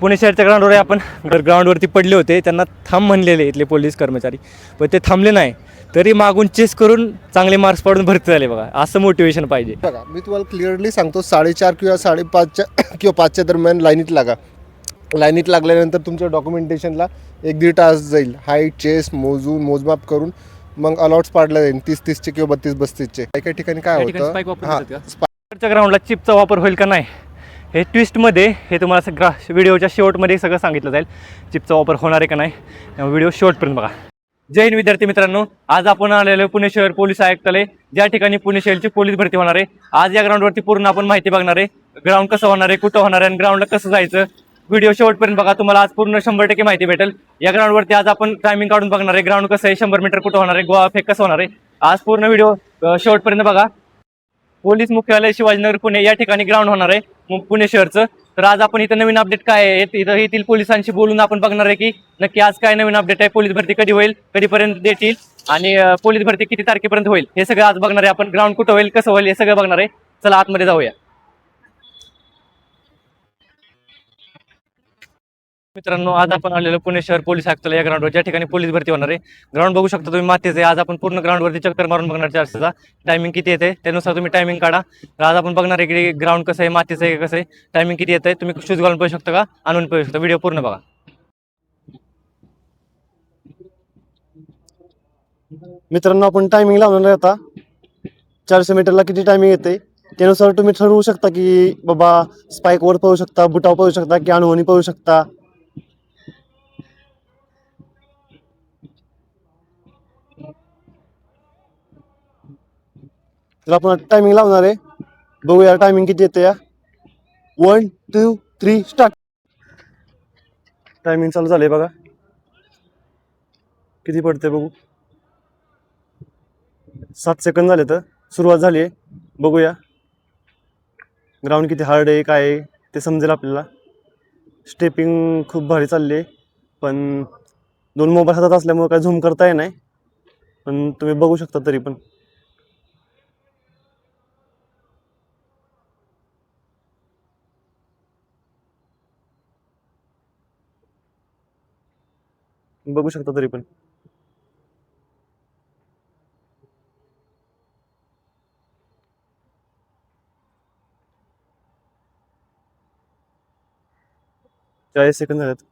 पुणे शहरच्या ग्राउंडवर आपण ग्राउंडवरती पडले होते. त्यांना थांब म्हणलेले इथले पोलीस कर्मचारी. पण ते थांबले नाही. तरी मागून चेस करून चांगले मार्क्स पाडून भरती झाले बघा. असं मोटिवेशन पाहिजे. बघा मी तुम्हाला क्लिअरली सांगतो साडेचार किंवा साडेपाचच्या किंवा पाचच्या दरम्यान लाईनीत लागा. लाईनीत लागल्यानंतर तुमच्या डॉक्युमेंटेशनला एक दीड तास जाईल. हाईट चेस्ट मोजून मोजमाप करून मग अलॉट्स पाडल्या जाईल. तीस तीसचे किंवा बत्तीस बत्तीसचे. काही काही ठिकाणी काय होतं? ग्राउंडला चिपचा वापर होईल का नाही? हे ट्विस्टमध्ये हे तुम्हाला सगळा व्हिडिओच्या शेवटमध्ये सगळं सांगितलं जाईल चिपचा वापर होणार आहे का नाही. व्हिडिओ शेवटपर्यंत बघा. जय हिंद विद्यार्थी मित्रांनो आज आपण आलेलो पुणे शहर पोलीस आयुक्तालय. ज्या ठिकाणी पुणे शहरची पोलीस भरती होणार आहे आज या ग्राउंडवरती पूर्ण आपण माहिती बघणार आहे. ग्राउंड कसं होणार आहे कुठं होणार आहे आणि ग्राउंडला कसं जायचं व्हिडिओ शेवटपर्यंत बघा. तुम्हाला आज पूर्ण शंभर टक्के माहिती भेटेल. या ग्राउंडवरती आज आपण टायमिंग काढून बघणार आहे. ग्राउंड कसं आहे शंभर मीटर कुठं होणार आहे गोवा फेक कसं होणार आहे. आज पूर्ण व्हिडिओ शेवटपर्यंत बघा. पोलीस मुख्यालय शिवाजीनगर पुणे या ठिकाणी ग्राउंड होणार आहे पुणे शहरचं. तर आज आपण इथं नवीन अपडेट काय आहे? इथं येथील पोलिसांशी बोलून आपण बघणार आहे की नक्की आज काय नवीन अपडेट आहे? पोलीस भरती कधी होईल? कधीपर्यंत देतील? आणि पोलीस भरती किती तारखेपर्यंत होईल? हे सगळं आज बघणार आहे आपण. ग्राउंड कुठं होईल? कसं होईल? हे सगळं बघणार आहे. चला आतमध्ये जाऊया. मित्रांनो आज आपण आलेलो पुणे शहर पोलीस आयुक्तालय या ग्राउंडवर ज्या ठिकाणी पोलीस भरती होणार आहे. ग्राउंड बघू शकता तुम्ही मातीचे आज आपण पूर्ण ग्राउंडवरती चक्कर मारून बघणार चारशेचा. टायमिंग किती येते? त्यानुसार तुम्ही टायमिंग काढा. आज आपण बघणार आहे की ग्राउंड कसं आहे मातीचं आहे कसं आहे. टायमिंग किती येत आहे तुम्ही शूज घालून पाहू शकता का? आणून पाहू शकता. व्हिडिओ पूर्ण बघा. मित्रांनो आपण टायमिंग लावणार आहे आता. चारशे मीटरला किती टायमिंग येते? त्यानुसार तुम्ही ठरवू शकता की बाबा स्पाईकवर पाहू शकता बुटावर पाहू शकता की अणुवणी पाहू शकता. तर आपण टायमिंग लावणार आहे. बघूया टायमिंग किती येते या. One two three start timing चालू झालंय बघा. किती पडते बघू. सात सेकंद झाले तर सुरुवात झाली आहे. बघूया. ग्राउंड किती हार्ड आहे काय आहे ते समजेल आपल्याला. स्टेपिंग खूप भारी चालली आहे. पण दोन मोबाईल हातात असल्यामुळे काय झूम करता येत नाही. पण तुम्ही बघू शकता तरी पण. बघू शकता तरी पण. चाळीस सेकंद झाल्यात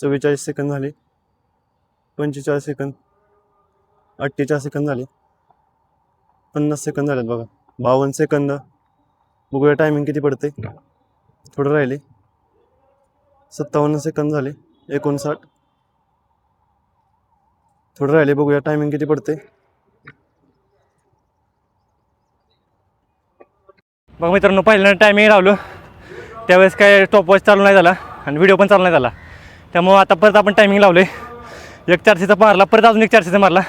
चव्वेचाळीस सेकंद झाले. पंचेचाळीस सेकंद. अठ्ठेचाळीस सेकंद झाले. पन्नास सेकंद झालेत बघा. बावन्न सेकंद. बघूया टायमिंग किती पडते थोडं राहिले. सत्तावन्न सेकंद झाले. एकोणसाठ. थोडं राहिले बघूया टायमिंग किती पडते बघा मित्रांनो पहिल्यांदा टायमिंग लावलं त्यावेळेस काय स्टॉपवॉच चालू नाही झाला आणि व्हिडिओ पण चालू नाही झाला. त्यामुळं आता परत आपण टायमिंग लावले एक चारशेचा मारला परत अजून एक चारशेचा मारला.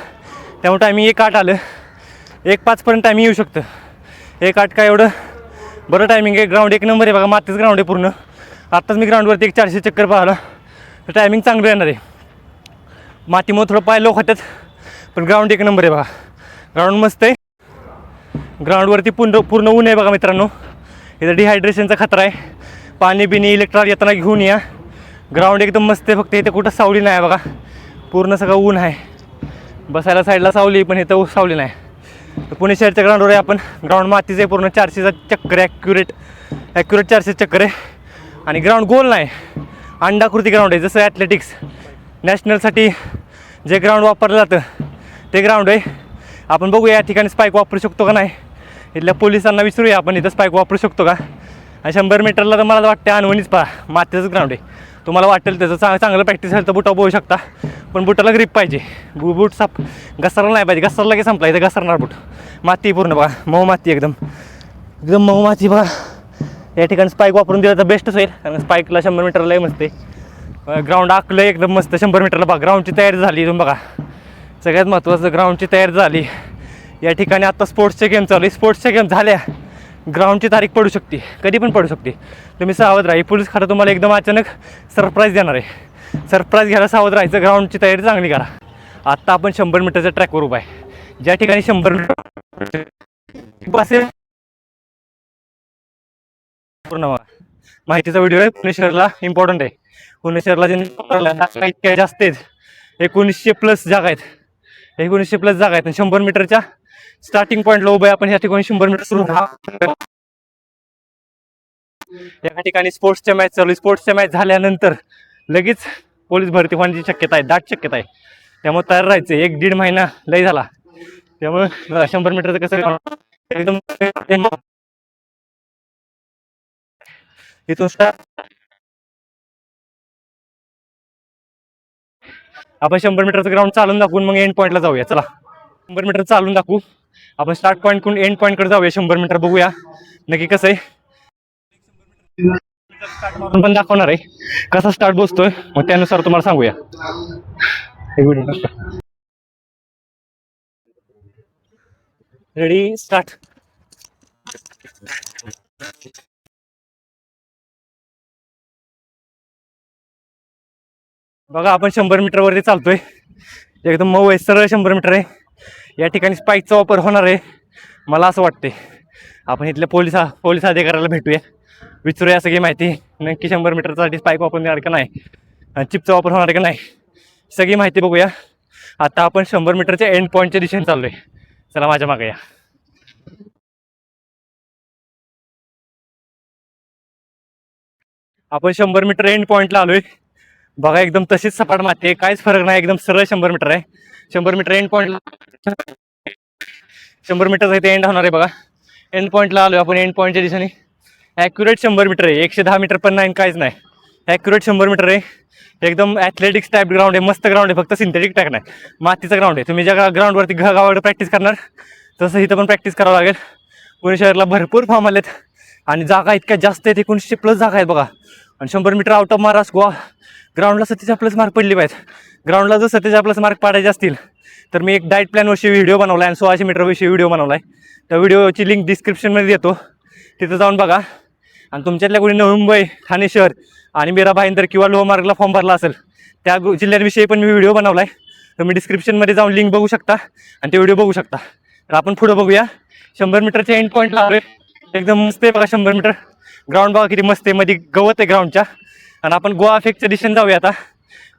त्यामुळे टायमिंग एक आठ आलं. एक पाचपर्यंत टायमिंग येऊ शकतं. एक आठ काय एवढं? बरं टायमिंग आहे. ग्राउंड एक नंबर आहे बघा मातीच ग्राउंड आहे पूर्ण. आत्ताच मी ग्राउंडवरती एक चारशे चक्कर पाहिला. तर टायमिंग चांगलं येणार आहे. मातीमुळे थोडं पाय लोक होतात पण ग्राउंड एक नंबर आहे बघा. ग्राउंड मस्त आहे. ग्राउंडवरती पूर्ण पूर्ण ऊन आहे बघा मित्रांनो. इथं डिहायड्रेशनचा खतरा आहे. पाणी बिणी इलेक्ट्रॉल येताना घेऊन या. ग्राउंड एकदम मस्त आहे फक्त इथं कुठं सावली नाही आहे बघा. पूर्ण सगळं ऊन आहे. बसायला साईडला सावली पण इथं सावली नाही. तर पुणे शहरच्या ग्राउंडवर आहे आपण. ग्राउंड मातीचं आहे पूर्ण चारशेचा चक्कर आहे ॲक्युरेट ॲक्युरेट चारशे चक्कर आहे. आणि ग्राउंड गोल नाही. अंडाकृती ग्राउंड आहे जसं ॲथलेटिक्स नॅशनलसाठी जे ग्राउंड वापरलं जातं ते ग्राउंड आहे. आपण बघूया या ठिकाणी स्पाईक वापरू शकतो का नाही. इथल्या पोलिसांना विचारूया आपण इथं स्पाईक वापरू शकतो का. आणि शंभर मीटरला तर मला वाटतं अनवणीच पहा मातीचंच ग्राउंड आहे. तुम्हाला वाटेल त्याचं चांग चांगलं प्रॅक्टिस झालं तर बुटा बोलू शकता. पण बुटाला ग्रीप पाहिजे. बु बूट साप घसरला नाही पाहिजे. घसरला की संपला इथं घसरणार बूट. माती पूर्ण बघा मऊ माती एकदम. एकदम मऊ माती बघा. या ठिकाणी स्पाईक वापरून दिलं तर बेस्टच होईल. कारण स्पाईकला शंभर मीटरला लय मस्त. आहे ग्राउंड आखलं एकदम मस्त. शंभर मीटरला बघा. ग्राउंडची तयारी झाली तुम्ही बघा. सगळ्यात महत्त्वाचं ग्राउंडची तयारी झाली. या ठिकाणी आता स्पोर्ट्सचे गेम चालू आहे. स्पोर्ट्सच्या गेम झाल्या ग्राउंडची तारीख पडू शकते. कधी पण पडू शकते. तुम्ही सावध राहा. पोलीस खातं तुम्हाला एकदम अचानक सरप्राईज देणार आहे. सरप्राईज घ्यायला सावध राहायचं. ग्राउंडची तयारी चांगली करा. आत्ता आपण शंभर मीटरच्या ट्रॅकवर उभा आहे. ज्या ठिकाणी शंभर मीटर बसेल पूर्ण बघा. माहितीचा व्हिडिओ आहे पुणे शहरला इम्पॉर्टंट आहे पुणे शहरला जे जागा इतक्या जास्त आहेत. एकोणीसशे प्लस जागा आहेत. एकोणीसशे प्लस जागा आहेत. आणि शंभर मीटरच्या स्टार्टिंग पॉईंटला उभं आहे. आपण या ठिकाणी शंभर मीटर सुरू या ठिकाणी स्पोर्ट्सच्या मॅच चालू स्पोर्ट्सच्या मॅच झाल्यानंतर लगेच पोलीस भरती होण्याची शक्यता आहे. दाट शक्यता आहे. त्यामुळे तयार राहायचं. एक दीड महिना लय झाला. त्यामुळे शंभर मीटरचं कसं एकदम इथून आपण शंभर मीटरचं ग्राउंड चालून दाखवून मग एंड पॉईंटला जाऊया. चला. शंभर मीटर चालून दाखवू. आपण स्टार्ट पॉईंटकडून एंड पॉईंटकडे जाऊया. शंभर मीटर बघूया. नक्की कसं आहे? स्टार्ट पण दाखवणार आहे. कसा स्टार्ट बसतोय? मग त्यानुसार तुम्हाला सांगूया. रेडी स्टार्ट बघा आपण शंभर मीटरवरती चालतोय. एकदम मऊ आहे सरळ शंभर मीटर आहे. या ठिकाणी स्पाईकचा वापर होणार आहे मला असं वाटते आपण इथल्या पोलीस पोलीस अधिकाऱ्याला भेटूया. विचारूया सगळी माहिती नक्की शंभर मीटरसाठी स्पाईक वापरणार का नाही आणि चिपचा वापर होणार का नाही सगळी माहिती बघूया. आता आपण शंभर मीटरच्या एंड पॉईंटच्या दिशेने चाललोय. चला माझ्या मागे या. आपण शंभर मीटर एंड पॉईंटला आलोय. बघा एकदम तशीच सपाट माती आहे. काहीच फरक नाही एकदम सरळ शंभर मीटर आहे. शंभर मीटर एंड पॉईंटला शंभर मीटरचा इथे एंड होणार आहे बघा. एंड पॉईंटला आलो आपण एंड पॉईंटच्या दिशेने. ॲक्युरेट शंभर मीटर आहे. एकशे दहा मीटर पण नाही काहीच नाही. ॲक्युरेट शंभर मीटर आहे. एकदम ॲथलेटिक्स टाईप ग्राउंड आहे. मस्त ग्राउंड आहे. फक्त सिंथेटिक टॅक नाही. मातीचं ग्राउंड आहे. तुम्ही ज्या ग्राउंडवरती घ गावाकडे प्रॅक्टिस करणार तसं इथं पण प्रॅक्टिस करावं लागेल. पुणे शहरला भरपूर फॉर्म आलेत. आणि जागा इतक्या जास्त आहेत. एकोणीसशे प्लस जागा आहेत बघा. आणि शंभर metre out of Maharashtra Goa. ग्राउंडला सत्तेच्या प्लस मार्क पडले पाहिजेत. ग्राउंडला जर सत्तेच्या प्लस मार्क पाडायचे असतील तर मी एक डाएट प्लॅनविषयी व्हिडिओ बनवला आहे आणि सोळाशे मीटरविषयी व्हिडिओ बनवला आहे त्या व्हिडिओची लिंक डिस्क्रिप्शनमध्ये देतो. तिथं जाऊन बघा. आणि तुमच्यातल्या कोणी नवी मुंबई ठाणे शहर आणि मीरा भाईंदर किंवा लोहमार्गला फॉर्म भरला असेल त्या जिल्ह्यांविषयी पण मी व्हिडिओ बनवला आहे तुम्ही डिस्क्रिप्शनमध्ये जाऊन लिंक बघू शकता आणि ते व्हिडिओ बघू शकता. तर आपण पुढं बघूया. शंभर मीटरच्या एंड पॉईंट लावलोय एकदम मस्त आहे बघा शंभर मीटर ग्राउंड बघा किती मस्त आहे. मध्ये गवत आहे ग्राउंडच्या आणि आपण गोवा फेकच्या दिशेने जाऊया आता.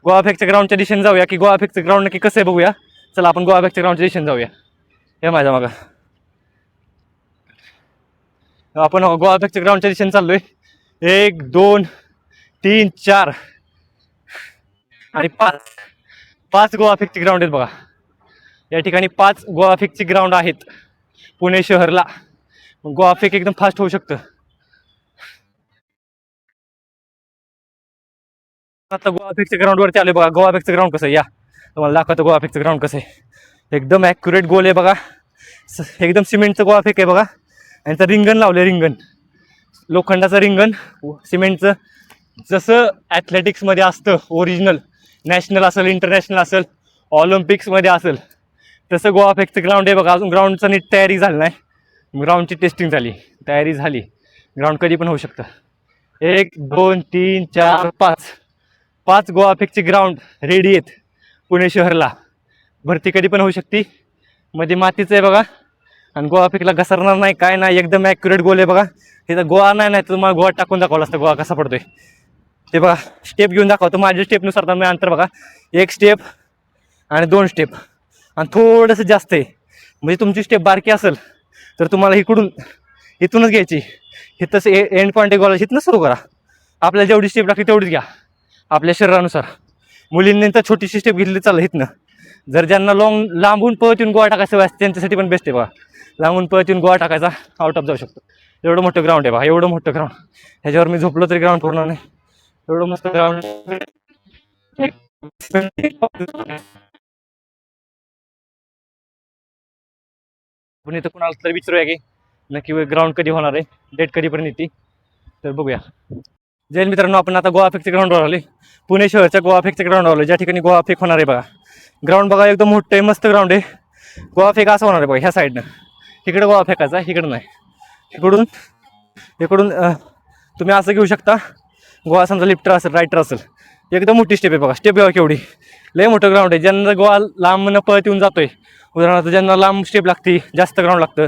गोवा फेकच्या ग्राउंडच्या दिशेने जाऊया की गोवा फेकचं ग्राउंड नक्की कसं आहे बघूया. चला आपण गोवा फेकच्या ग्राउंडच्या दिशेने जाऊया. हे माझ्या मग. आपण गोवा फेकच्या ग्राउंडच्या दिशेने चाललोय. एक दोन तीन चार. आणि पाच. पाच गोवा फेकची ग्राउंड आहेत बघा. या ठिकाणी पाच गोवा फेकची ग्राउंड आहेत. पुणे शहरला. गोवा फेक एकदम फास्ट होऊ शकतं. आता गोवा फेकच्या ग्राउंडवरती आले बघा. गोवा फेकचं ग्राउंड कसं आहे? या. तुम्हाला दाखवतो गोवा फेकचं ग्राउंड कसं आहे. एकदम ॲक्युरेट गोल आहे बघा. स- एकदम सिमेंटचं गोवा फेक आहे बघा. आणि तर रिंगण लावलं रिंगण. लोखंडाचं रिंगण सिमेंटचं. जसं ॲथलेटिक्समध्ये असतं ओरिजिनल नॅशनल असेल इंटरनॅशनल असेल ऑलिम्पिक्समध्ये असेल तसं गोवा फेकचं ग्राउंड आहे बघा. अजून ग्राउंडचं नीट तयारी झाली नाही. ग्राउंडची टेस्टिंग झाली. तयारी झाली. ग्राउंड कधी पण होऊ शकतं. एक दोन तीन चार पाच. पाच गोवा फेकचे ग्राउंड रेडी आहेत पुणे शहरला. भरती कधी पण होऊ शकते. मध्ये मातीचं आहे बघा. आणि गोवा फेकला घसरणार नाही काय नाही एकदम ॲक्युरेट गोल आहे बघा. तिथं गोवा नाही नाही तर तुम्हाला गोवा टाकून दाखवला असतं गोवा कसा पडतोय. ते बघा स्टेप घेऊन दाखवतो माझ्या स्टेपनुसार तर मी अंतर बघा. एक स्टेप आणि दोन स्टेप आणि थोडंसं जास्त आहे. म्हणजे तुमची स्टेप बारकी असेल तर तुम्हाला इकडून इथूनच घ्यायची. हे तसं ए एंड पॉईंट गोला इथनं सुरू करा. आपल्याला जेवढी स्टेप लागते तेवढीच घ्या. आपल्या शरीरानुसार. मुलींनी तर छोटीशी स्टेप घेतली चालेल इथनं. जर ज्यांना लॉंग लांबून पळत येऊन गोळा टाकायचं व्यास त्यांच्यासाठी पण बेस्ट आहे बघा. लांबून पळत येऊन गोळा टाकायचा आउट ऑफ जाऊ शकतो. एवढं मोठं ग्राउंड आहे बघा एवढं मोठं ग्राउंड ह्याच्यावर मी झोपलो तरी ग्राउंड पूर्ण नाही. एवढं मस्त ग्राउंड पण इथं कुणाला तरी विचारूया की नक्की ग्राउंड कधी होणार आहे डेट कधीपर्यंत येते तर बघूया. जैन मित्रांनो आपण आता गोवा फेकच्या ग्राउंडवर आले पुणे शहरच्या गोवा फेकच्या ग्राउंडवर आलो ज्या ठिकाणी गोवा फेक होणार आहे बघा. ग्राउंड बघा एकदम मोठं आहे मस्त ग्राउंड आहे. गोवा फेक असं होणार आहे बघा ह्या साईडनं इकडे गोवा फेकायचा इकडं नाही. इकडून इकडून तुम्ही असं घेऊ शकता. गोवा समजा लिफ्टर असेल रायटर असेल. एकदम मोठी स्टेप आहे बघा स्टेप बघा केवढी. लय मोठं ग्राउंड आहे. ज्यांना गोवा लांबनं पळत येऊन जातोय उदाहरणार्थ ज्यांना लांब स्टेप लागते जास्त ग्राउंड लागतं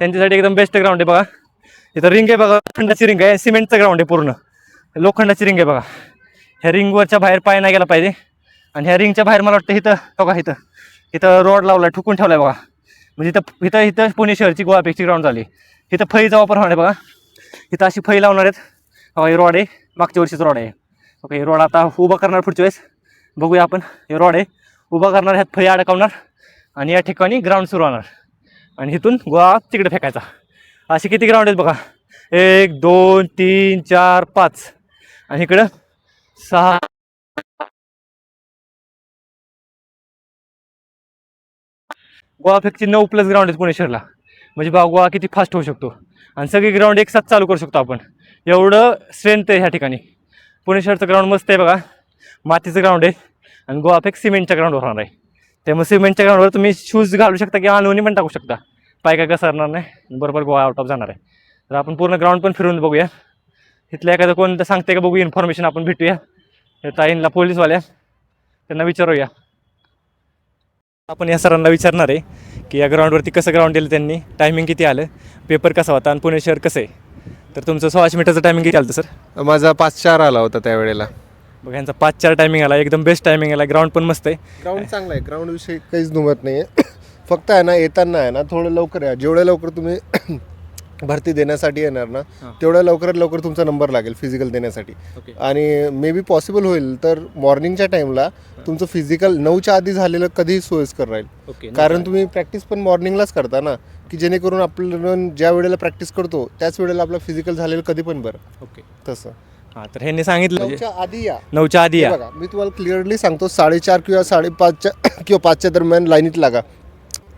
त्यांच्यासाठी एकदम बेस्ट ग्राउंड आहे बघा. इथं रिंग आहे बघा थंडाची रिंग आहे सिमेंटचं ग्राउंड आहे पूर्ण. लोखंडाची रिंग आहे बघा. ह्या रिंगवरच्या बाहेर पाय नाही गेला पाहिजे. आणि ह्या रिंगच्या बाहेर मला वाटतं इथं हो बघा इथं. इथं रोड लावला ठुकून ठेवला बघा. म्हणजे इथं इथं इथं पुणे शहरची गोवापेक्षी ग्राउंड झाली. इथं फळीचा वापर होणार आहे बघा. इथं अशी फळी लावणार आहेत. हा हे रॉड आहे. मागच्या वर्षीच रॉड आहे. ओके हे रॉड आता उभा करणार पुढच्या वेळेस. बघूया आपण. हे रॉड आहे. उभा करणार ह्यात फळी अडकवणार. आणि या ठिकाणी ग्राउंड सुरू होणार. आणि इथून गोळा तिकडे फेकायचा. असे किती ग्राउंड आहेत बघा. एक दोन तीन चार पाच. आणि इकडं सहा गोवा फेकची नऊ प्लस ग्राउंड आहेत पुणे शहरला. म्हणजे बा गोवा किती फास्ट होऊ शकतो. आणि सगळी ग्राउंड एक साथ चालू करू शकतो आपण. एवढं स्ट्रेंथ आहे ह्या ठिकाणी. पुणे शहरचं ग्राउंड मस्त आहे बघा. मातीचं ग्राउंड आहे. आणि गोवा फेक सिमेंटच्या ग्राउंडवर होणार आहे. त्यामुळे सिमेंटच्या ग्राउंडवर तुम्ही शूज घालू शकता किंवा आणून पण टाकू शकता. पाय काय घसरणार नाही. बरोबर गोवा आउट ऑफ जाणार आहे. तर आपण पूर्ण ग्राउंड पण फिरून बघूया. इथलं एखादं कोण तर सांगते का बघू इन्फॉर्मेशन आपण भेटूया. ताईंना पोलीसवाल्या त्यांना विचारूया. आपण या सरांना विचारणार आहे की या ग्राउंडवरती कसं ग्राउंड दिलं त्यांनी टायमिंग किती आलं पेपर कसा होता आणि पुणे शहर कसं आहे? तर तुमचं सोळाशे मीटरचं टायमिंग किती आलं सर? माझा पाच चार आला होता त्यावेळेला. बघा यांचा पाच चार टायमिंग आला एकदम बेस्ट टायमिंग आला ग्राउंड पण मस्त आहे. ग्राउंड चांगला आहे ग्राउंड विषयी काहीच दुमत नाही आहे फक्त आहे ना येताना आहे ना थोडं लवकर या. जेवढ्या लवकर तुम्ही भरती देण्यासाठी येणार ना. तेवढ्या लवकरात लवकर तुमचा नंबर लागेल फिजिकल देण्यासाठी. आणि मे बी पॉसिबल होईल तर मॉर्निंगच्या टाईमला तुमचं फिजिकल नऊच्या आधी झालेलं कधीही सोयीस्कर राहील. कारण तुम्ही प्रॅक्टिस पण मॉर्निंगलाच करता ना की जेणेकरून आपण ज्या वेळेला प्रॅक्टिस करतो त्याच वेळेला आपलं फिजिकल झालेलं कधी पण बरं. ओके. तसं. हां तर ह्यांनी सांगितलं म्हणजे नऊच्या आधी या. नऊच्या आधी या. बघा मी तुम्हाला क्लिअरली सांगतो साडेचार किंवा साडेपाचच्या किंवा पाचच्या दरम्यान लाईनीत लागा.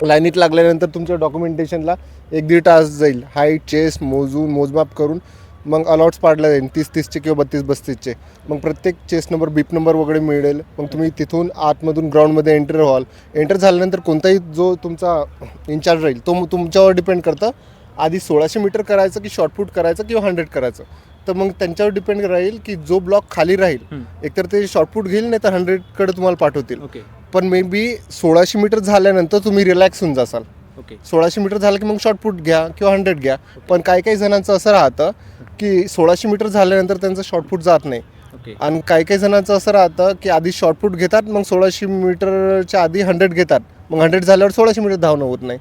लाईनीत लागल्यानंतर तुमच्या डॉक्युमेंटेशनला एक दीड तास जाईल. हाईट चेस्ट मोजून मोजमाप करून मग अलॉट्स पाडल्या जाईल. तीस तीसचे किंवा बत्तीस बत्तीसचे. मग प्रत्येक चेस्ट नंबर बीप नंबर वगैरे मिळेल. मग तुम्ही तिथून आतमधून ग्राउंडमध्ये एंटर व्हाल. एंटर झाल्यानंतर कोणताही जो तुमचा इन्चार्ज राहील तो तुमच्यावर डिपेंड करतं. आधी सोळाशे मीटर करायचं की शॉर्टपुट करायचं किंवा हंड्रेड करायचं. तर मग त्यांच्यावर डिपेंड राहील की जो ब्लॉक खाली राहील. एकतर ते शॉर्टपुट घेईल नाही तर हंड्रेडकडे तुम्हाला पाठवतील. ओके पण मे बी सोळाशे मीटर झाल्यानंतर तुम्ही रिलॅक्स होऊन जासाल. ओके सोळाशे मीटर झालं की मग शॉर्टपुट घ्या किंवा हंड्रेड घ्या. पण काही काही जणांचं असं राहतं की सोळाशे मीटर झाल्यानंतर त्यांचं शॉर्टपुट जात नाही. आणि काही काही जणांचं असं राहतं की आधी शॉर्टपुट घेतात मग सोळाशे मीटरच्या आधी हंड्रेड घेतात. मग हंड्रेड झाल्यावर सोळाशे मीटर धावणं होत नाही.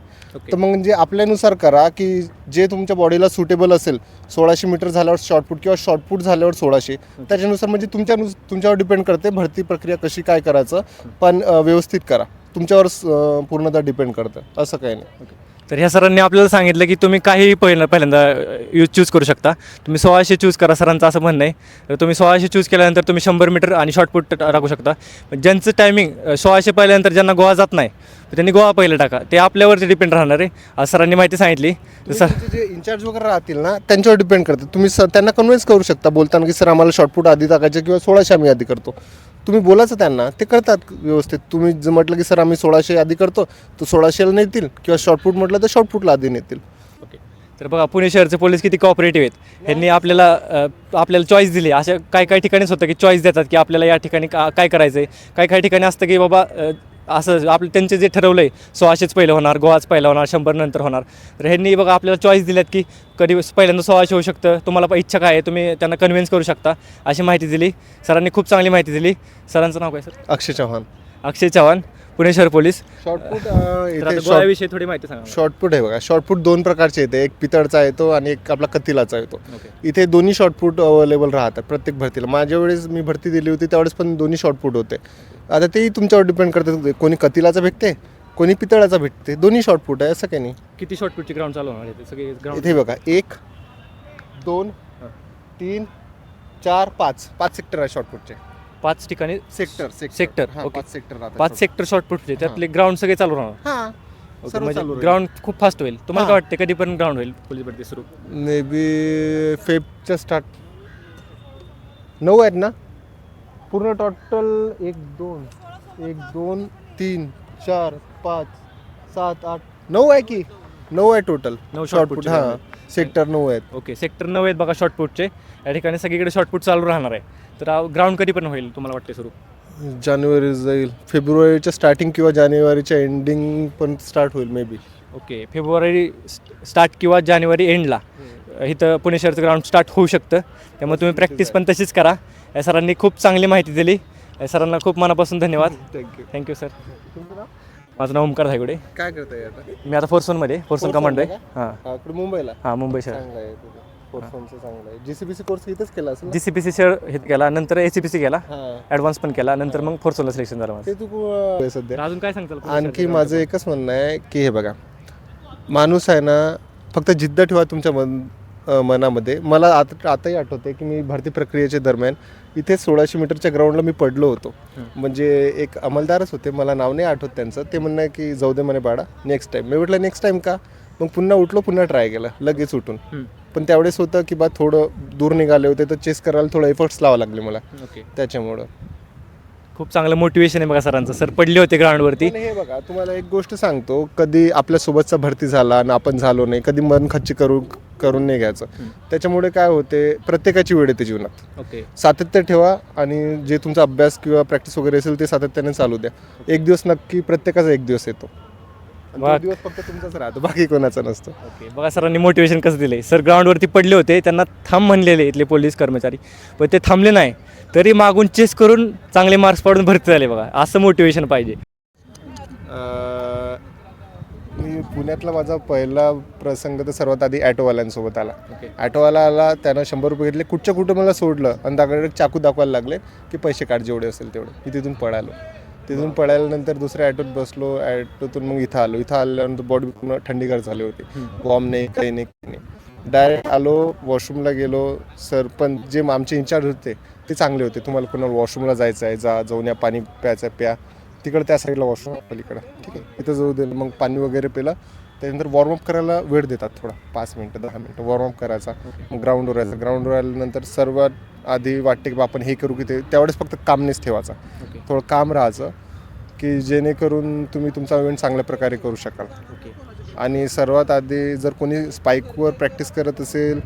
तर मग जे आपल्यानुसार करा की जे तुमच्या बॉडीला सुटेबल असेल सोळाशे मीटर झाल्यावर शॉर्टपुट किंवा शॉर्टपुट झाल्यावर सोळाशे. त्याच्यानुसार म्हणजे तुमच्या तुमच्यावर डिपेंड करते भरती प्रक्रिया कशी काय करायचं. पण व्यवस्थित करा. तुमच्यावर पूर्णतः डिपेंड करतं. असं काही नाही. तर ह्या सरांनी आपल्याला सांगितलं की तुम्ही काही पहिलं पहिल्यांदा यूज चूज करू शकता. तुम्ही सोळाशे चूज करा सरांचं असं म्हणणं आहे. तर तुम्ही सोळाशे चूज केल्यानंतर तुम्ही शंभर मीटर आणि शॉर्टपुट टाकू शकता. ज्यांचं टायमिंग सोळाशे पहिल्यानंतर ज्यांना गोवा जात नाही तर त्यांनी गोवा पहिलं टाका. ते आपल्यावरती डिपेंड राहणार आहे. आज सरांनी माहिती सांगितली. तर सर जे इन्चार्ज वगैरे राहतील ना त्यांच्यावर डिपेंड करते तुम्ही स त्यांना कन्व्हिन्स करू शकता बोलताना की सर आम्हाला शॉर्टपुट आधी टाकायचे किंवा सोळाशे आम्ही आधी करतो. तुम्ही बोलायचं त्यांना ते करतात व्यवस्थित. तुम्ही जर म्हटलं की सर आम्ही सोळाशे आधी करतो. तर सोळाशेला नेतील किंवा शॉर्टफूट म्हटलं तर शॉर्टपुटला आधी नेतील. ओके. तर बघा पुणे शहरचे पोलीस किती कॉपरेटिव्ह आहेत. ह्यांनी आपल्याला अ, आपल्याला चॉईस दिली. अशा काही काही ठिकाणीच होतं की चॉईस देतात की आपल्याला या ठिकाणी का काय करायचं आहे काही काही ठिकाणी असतं की बाबा अ, असं आपलं त्यांचे जे ठरवलं आहे सोळाशेच पहिलं होणार गोवाच पहिला होणार शंभर नंतर होणार. तर ह्यांनी बघा आपल्याला चॉईस दिल्यात की कधी पहिल्यांदा सोळाशे होऊ शकतं. तुम्हाला इच्छा काय आहे तुम्ही त्यांना कन्व्हिन्स करू शकता अशी माहिती दिली. सरांनी खूप चांगली माहिती दिली. सरांचं नाव काय सर? अक्षय चव्हाण. अक्षय चव्हाण. पुणे शहर पोलीस. शॉर्टपुट तर आता इथे थोडी माहिती सांगा शॉर्टपुट आहे बघा. शॉर्टपुट दोन प्रकारचे येते एक पितळचा येतो आणि एक आपला कथिलाचा येतो. ओके इथे दोन्ही शॉर्टपुट अवेलेबल राहतात प्रत्येक भरतीला. माझ्या वेळेस मी भरती दिली होती त्यावेळेस पण दोन्ही शॉर्टपुट होते. आता तेही तुमच्यावर डिपेंड करतं. कोणी कथिलाचा भेटते कोणी पितळाचा भेटते. दोन्ही शॉर्टपुट आहे असं काही नाही. किती शॉर्टपुटची ग्राउंड चालू होणार आहे ते? सगळे ग्राउंड इथे बघा. एक दोन. तीन चार पाच. पाच सेक्टर आहे शॉर्टपुटचे पाच ठिकाणी सेक्टर हा okay. पाच सेक्टर राहतात. पाच सेक्टर शॉर्टपुटचे त्यातले ग्राउंड सगळे चालू राहणार. हा. ओके, सर्व म्हणजे राहील. ग्राउंड खूप फास्ट होईल. तुम्हाला हा. काय वाटते कधी पण ग्राउंड होईल पोलीस भरती सुरू? मे बी फेबच्या स्टार्ट नऊ आहेत ना? पूर्ण टोटल एक दोन एक दोन तीन चार पाच सात आठ नऊ आहे की? नऊ आहे टोटल नऊ शॉर्टपुट हां. सेक्टर नऊ आहेत. ओके सेक्टर नऊ आहेत बघा शॉर्टपुटचे या ठिकाणी सगळीकडे शॉर्टपुट चालू राहणार आहे. तर ग्राउंड कधी पण होईल तुम्हाला वाटते सुरू? जानेवारी जाईल. फेब्रुवारीच्या स्टार्टिंग किंवा जानेवारीच्या एंडिंग पण स्टार्ट होईल मे बी ओके फेब्रुवारी स्टार्ट किंवा जानेवारी एंडला इथं पुणे शहरचं ग्राउंड स्टार्ट होऊ शकतं. त्यामुळे तुम्ही प्रॅक्टिस पण तशीच करा. या सरांनी खूप चांगली माहिती दिली. या सरांना खूप मनापासून धन्यवाद. थँक्यू थँक्यू सर माझं नाव ओमकार धायगुडे. काय करताय आता? मी आता फोर्सोनमध्ये फोर्सोन कमांडो आहे? हां हा, इकडे मुंबईला? हां मुंबई शहर चांगलं आहे तुझं फोरफोनचं चांगलं आहे. जीसीबीसी कोर्स इथेच केला असेल ना? जी सी पी सी शहर हे केला नंतर ए सी पी सी केला हा. ॲडव्हान्स पण केला नंतर मग फोर्सोनला सिलेक्शन झालं माझं. ते तू सध्या. अजून काय सांगताल आणखी माझं एकच म्हणणं आहे की हे बघा माणूस आहे ना फक्त जिद्द ठेवा तुमच्या मन मनामध्ये. मला आता आताही आठवते की मी भरती प्रक्रियेच्या दरम्यान इथे सोळाशे मीटरच्या ग्राउंडला मी पडलो होतो. म्हणजे एक अंमलदारच होते. मला नाव नाही आठवत त्यांचं. ते म्हणणं आहे की जाऊ दे म्हणे बाळा नेक्स्ट टाईम मी म्हटलं नेक्स्ट टाईम का? मग पुन्हा उठलो पुन्हा ट्राय केला लगेच उठून. पण त्यावेळेस होतं की बा थोडं दूर निघाले होते तर चेस करायला थोडं एफर्ट्स लावा लागले मला. त्याच्यामुळं. खूप चांगलं मोटिवेशन आहे बघा सरांचं. सर पडले होते ग्राउंडवरती हे बघा तुम्हाला एक गोष्ट सांगतो. कधी आपल्या सोबतचा भरती झाला आणि आपण झालो नाही कधी मन खच्ची करू करून नाही घ्यायचं. त्याच्यामुळे काय होते प्रत्येकाची वेळ येते जीवनात. ओके. सातत्य ठेवा आणि जे तुमचा अभ्यास किंवा प्रॅक्टिस वगैरे असेल ते सातत्याने चालू द्या. एक दिवस नक्की प्रत्येकाचा एक दिवस येतो. तो. दिवस फक्त तुमचाच राहतो बाकी कोणाचा नसतो. ओके. बघा सरांनी मोटिवेशन कसं दिले सर ग्राउंडवरती पडले होते त्यांना थांब म्हणलेले इथले पोलीस कर्मचारी. पण ते थांबले नाही. तरी मागून चेस करून चांगले मार्क्स पाडून भरती झाले बघा. असं मोटिवेशन पाहिजे. मी पुण्यातला माझा पहिला प्रसंग तर सर्वात आधी ॲटोवाल्यांसोबत आला. ॲटोवाला आला त्यानं शंभर रुपये घेतले. कुठच्या कुठं मला सोडलं? आणि त्याकडे चाकू दाखवायला लागले की पैसे काढ जेवढे असेल तेवढे. मी तिथून पळालो. तिथून पळाल्यानंतर दुसऱ्या ॲटोत बसलो. ॲटोतून मग इथं आलो. इथं आल्यानंतर बॉडी पूर्ण थंडीगार झाली होती. बॉम्ब नाही काही नाही काही नाही. डायरेक्ट आलो वॉशरूमला गेलो. सर पण जे आमचे इंचार्ज होते ते चांगले होते. तुम्हाला कोणाला वॉशरूमला जायचं आहे जा जाऊन या पाणी प्यायचं प्या. तिकडे त्या साईडला वॉशरूम पलीकडं. ठीक आहे? इथं जाऊ दे मग पाणी वगैरे पिलं. त्यानंतर वॉर्मअप करायला वेळ देतात थोडा पाच मिनटं दहा मिनटं. वॉर्मअप करायचा मग ग्राउंडवर यायचं. ग्राउंडवर आल्यानंतर सर्वात आधी वाटते की बा आपण हे करू की ते त्यावेळेस फक्त कामनेस ठेवायचा. थोडं काम राहायचं की जेणेकरून तुम्ही तुमचा इव्हेंट चांगल्या प्रकारे करू शकाल. आणि सर्वात आधी जर कोणी स्पाईकवर प्रॅक्टिस करत असेल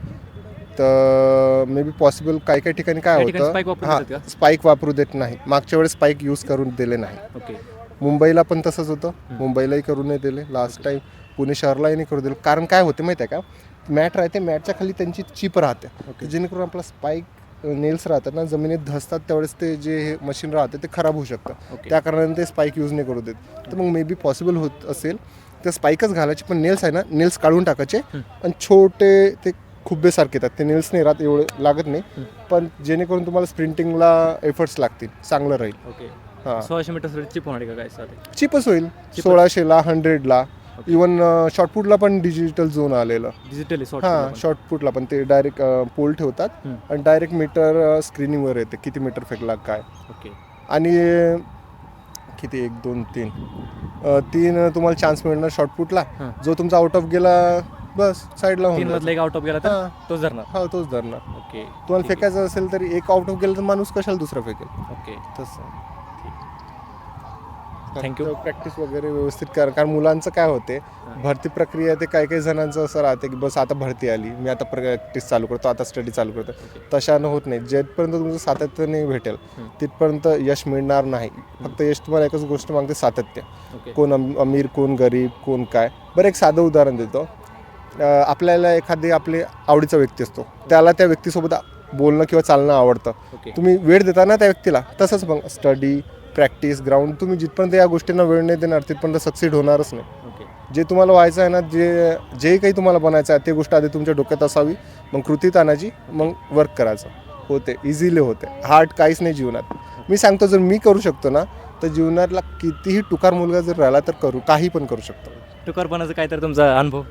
तर मे बी पॉसिबल काही काही ठिकाणी काय ठिकाणी होतं? spike हां देतात का? स्पाईक वापरू देत नाही. मागच्या वेळेस स्पाईक यूज करून दिले नाही. ओके मुंबईला पण तसंच होतं. मुंबईलाही करू नाही दिले. लास्ट टाईम पुणे शहरलाही नाही करू दिले. कारण काय होते माहिती आहे का? मॅट राहते मॅटच्या खाली त्यांची चिप राहते. जेणेकरून आपला स्पाईक नेल्स राहतात ना जमिनीत धसतात त्यावेळेस ते जे हे मशीन राहते ते खराब होऊ शकतं. ओके. त्या कारणाने ते स्पाईक यूज नाही करू देत. तर मग मे बी पॉसिबल होत असेल तर स्पाईकच घालायचे पण नेल्स आहे ना नेल्स काढून टाकायचे आणि छोटे ते खुब्बेसारखे येतात. ते नेल्स नाही राहत एवढं लागत नाही. पण जेणेकरून तुम्हाला स्प्रिंटिंगला एफर्ट्स लागतील चांगलं राहील. ओके. हां. सोळाशे मीटर चिप होणार का काय सर चिपच होईल. सोळाशेला हंड्रेडला इवन शॉर्टपुटला पण डिजिटल झोन आलेलं. डिजिटली हां शॉर्टपुटला पण. ते डायरेक्ट पोल ठेवतात. हम्म. आणि डायरेक्ट मीटर स्क्रीनिंगवर येते किती मीटर फेकला काय. ओके. आणि किती एक दोन तीन. अं, तीन तुम्हाला चान्स मिळणार शॉर्टपुटला हां. जो तुमचा आउट ऑफ गेला बस साईडला तीन होऊन मधला एक आउट ऑफ गेला तर हां. तोच धरणार. हा तोच धरणार. ओके. तुम्हाला फेकायचं असेल तरी एक आउट ऑफ गेला तर माणूस कशाला दुसरा फेकेल? ओके. तसं. Thank you. प्रॅक्टिस वगैरे व्यवस्थित कर कारण मुलांचं काय होते भरती प्रक्रिया ते काही काही जणांचं असं राहते की बस आता भरती आली मी आता प्रॅक्टिस चालू करतो आता स्टडी चालू करतो. तशानं होत नाही. जेथपर्यंत तुमचं सातत्य नाही भेटेल तिथपर्यंत यश मिळणार नाही. फक्त यश तुम्हाला एकच गोष्ट मागते सातत्य. ओके. कोण अम- अमीर कोण गरीब कोण काय. बरं एक साधं उदाहरण देतो. आपल्याला एखादी आपली आवडीचा व्यक्ती असतो. त्याला त्या व्यक्तीसोबत बोलणं किंवा चालणं आवडतं. ओके. तुम्ही वेळ देता ना त्या व्यक्तीला. तसंच मग स्टडी प्रॅक्टिस ग्राउंड तुम्ही जिथपर्यंत या गोष्टींना वेळ नाही देणार तिथपर्यंत सक्सीड होणारच नाही. ओके. जे तुम्हाला व्हायचं आहे ना जे जे काही तुम्हाला बनायचं आहे ते गोष्ट आधी तुमच्या डोक्यात असावी. मग कृतीत आणायची मग वर्क करायचं. होते. इझिली होते. हार्ड काहीच नाही जीवनात. मी सांगतो जर मी करू शकतो ना तर जीवनातला कितीही टुकार मुलगा जर राहिला तर करू काही पण करू शकतो. टुकारपणाचा काय तर तुमचा अनुभव?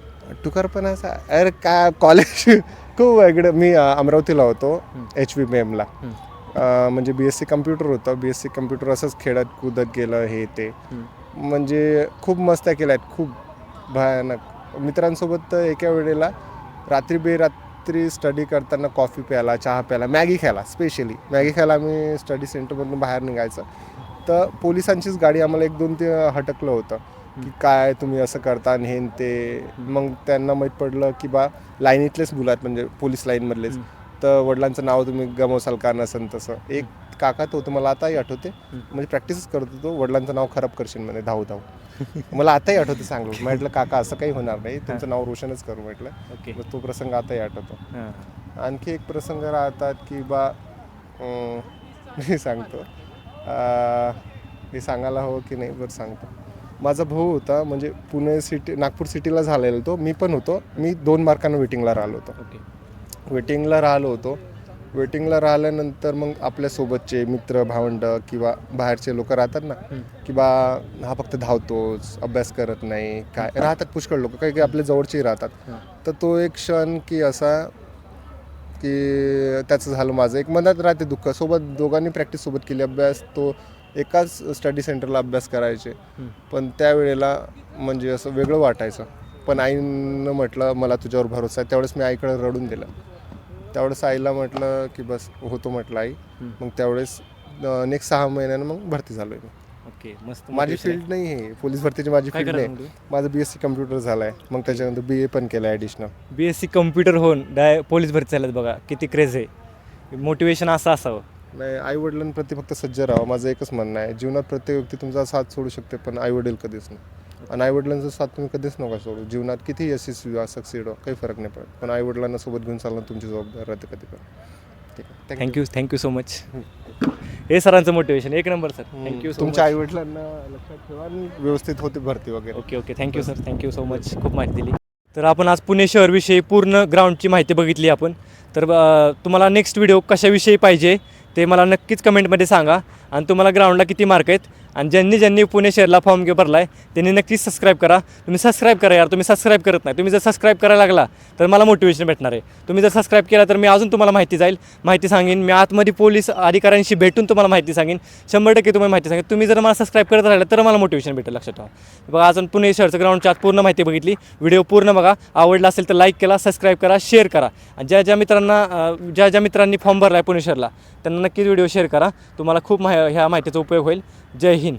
टुकारपणाचा अरे काय कॉलेज खूप वेगळं. मी अमरावतीला होतो एच व्ही बी एमला म्हणजे बी एस सी कम्प्युटर होतं. बी एस सी कम्प्युटर असंच खेळत कुदत गेलं हे ते. म्हणजे खूप मस्त्या केल्या आहेत. खूप भयानक. मित्रांसोबत तर एका वेळेला रात्री बेरात्री स्टडी करताना कॉफी प्यायला चहा प्यायला मॅगी खायला स्पेशली मॅगी खायला आम्ही स्टडी सेंटरमधून बाहेर निघायचं. तर पोलिसांचीच गाडी आम्हाला एक दोन ते हटकलं होतं. की काय तुम्ही असं करता आणि हे न ते. मग त्यांना माहीत पडलं की बा लाईनीतलेच मुलं आहेत म्हणजे पोलीस लाईनमधलेच तर वडिलांचं नाव तुम्ही गमवसाल का नसन तसं. एक काका तो होतं मला आताही आठवते. म्हणजे प्रॅक्टिसच करत होतो वडिलांचं नाव खराब करशील म्हणे धाव धाव. मला आताही आठवते चांगलं म्हटलं काका असं काही होणार नाही. तुमचं नाव रोशनच करू म्हटलं. मग तो प्रसंग आताही आठवतो. हां. आणखी एक प्रसंग राहतात की बा मी सांगतो. हे सांगायला हवं की नाही बरं सांगतो. माझा भाऊ होता म्हणजे पुणे सिटी नागपूर सिटीला झालेला तो. मी पण होतो. मी दोन मार्कांना वेटिंगला राहिलो होतो. ओके. वेटिंगला राहिलो होतो. वेटिंगला राहिल्यानंतर मग आपल्यासोबतचे मित्र भावंड किंवा बाहेरचे लोक राहतात ना की बा हा फक्त धावतोच अभ्यास करत नाही काय? राहतात पुष्कळ लोक काही काही आपल्या जवळचेही राहतात. तर तो एक क्षण की असा की त्याचं झालं माझं. एक मनात राहते दुःख. सोबत दोघांनी प्रॅक्टिस सोबत केली. अभ्यास तो एकाच स्टडी सेंटरला अभ्यास करायचे. पण त्यावेळेला म्हणजे असं वेगळं वाटायचं. पण आईनं म्हटलं मला तुझ्यावर भरोसा आहे. त्यावेळेस मी आईकडे रडून दिलं. त्यावेळेस आईला म्हटलं की बस होतो म्हटलं आई. मग त्यावेळेस नेक्स्ट सहा महिन्यानं मग भरती झालो आहे ओके मस्त. माझी. फील्ड नाही आहे. पोलीस भरतीची माझी फील्ड नाही. माझं बी एस सी कम्प्युटर झालं आहे मग त्याच्यानंतर बी ए पण केलं आहे additional B S C computer होऊन डाय पोलीस भरती झाल्यात बघा. किती क्रेज आहे. मोटिवेशन असं असावं. नाही आई वडिलांप्रती फक्त सज्ज राहावं माझं एकच म्हणणं आहे. जीवनात प्रत्येक व्यक्ती तुमचा साथ सोडू शकते पण आई वडील कधीच नाही. आणि आई वडिलांचा साथ तुम्ही कधीच नका सोडू. जीवनात किती यशस्वी व्हा सक्सीड व्हा काही फरक नाही पडत. पण आई वडिलांना सोबत घेऊन चालणं तुमची जबाबदारी राहते कधी पण. ठीक आहे. थँक्यू थँक्यू सो मच हे सरांचं मोटिवेशन एक नंबर सर. थँक्यू तुमच्या आई वडिलांना लक्षात ठेवा आणि व्यवस्थित होते भरती वगैरे. Okay okay thank you sir thank you so much खूप माहिती दिली. तर आपण आज पुणे शहरविषयी पूर्ण ग्राउंडची माहिती बघितली आपण. तर तुम्हाला नेक्स्ट व्हिडिओ कशाविषयी पाहिजे ते मला नक्कीच कमेंटमध्ये सांगा. आणि तुम्हाला ग्राउंडला किती मार्क आहेत? आणि ज्यांनी ज्यांनी पुणे शहरला फॉर्म घे भरला आहे त्यांनी नक्कीच सबस्क्राईब करा. तुम्ही सबस्क्राईब करा यार तुम्ही सबस्क्राईब करत नाही. तुम्ही जर सबस्क्राईब करायला लागला तर मला मोटिवेशन भेटणार आहे. तुम्ही जर सबस्क्राईब केला तर मी अजून तुम्हाला माहिती जाईल. माहिती सांगेन. मी आतमध्ये पोलीस अधिकाऱ्यांशी भेटून तुम्हाला माहिती सांगेन. शंभर टक्के तुम्हाला माहिती सांगेन. तुम्ही जर मला सबस्क्राईब करत राहिलं तर मला मोटिवेशन भेटेल लक्षात ठेवा. बघा अजून पुणे शहरचं ग्राउंडच्या आत पूर्ण माहिती बघितली. व्हिडिओ पूर्ण बघा. आवडला असेल तर लाईक केला सबस्क्राईब करा शेअर करा. आणि ज्या ज्या मित्रांना ज्या ज्या मित्रांनी फॉर्म भरला आहे पुणे शहरला त्यांना नक्कीच व्हिडिओ शेअर करा. तुम्हाला खूप माहिती ह्या माहितीचा उपयोग होईल. जय हिंद.